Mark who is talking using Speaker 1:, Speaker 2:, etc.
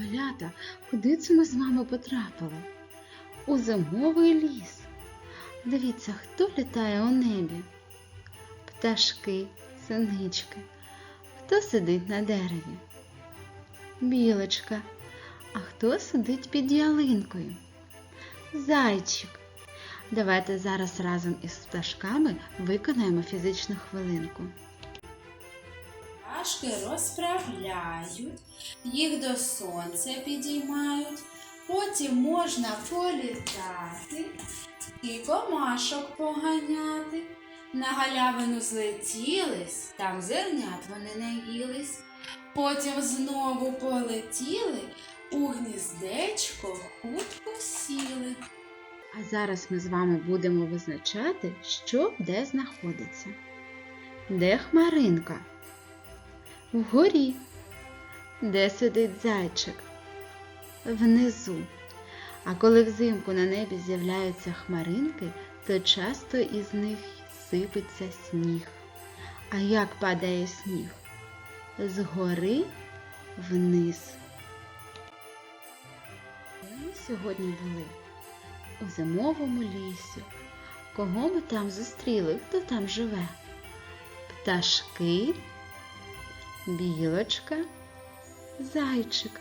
Speaker 1: Малята, куди це ми з вами потрапили? У зимовий ліс. Дивіться, хто літає у небі? Пташки, синички. Хто сидить на дереві? Білочка. А хто сидить під ялинкою? Зайчик. Давайте зараз разом із пташками виконаємо фізичну хвилинку.
Speaker 2: Пташки розправляють, їх до сонця підіймають, потім можна політати і комашок поганяти. На галявину злетілись, там зернят вони наїлись. Потім знову полетіли, у гніздечко хутко сіли.
Speaker 1: А зараз ми з вами будемо визначати, що де знаходиться. Де хмаринка? Вгорі. Де сидить зайчик? Внизу. А коли взимку на небі з'являються хмаринки, то часто із них сипеться сніг. А як падає сніг? Згори вниз. Ми сьогодні були? у зимовому лісі. Кого ми там зустріли? Хто там живе? Пташки, білочка, зайчик.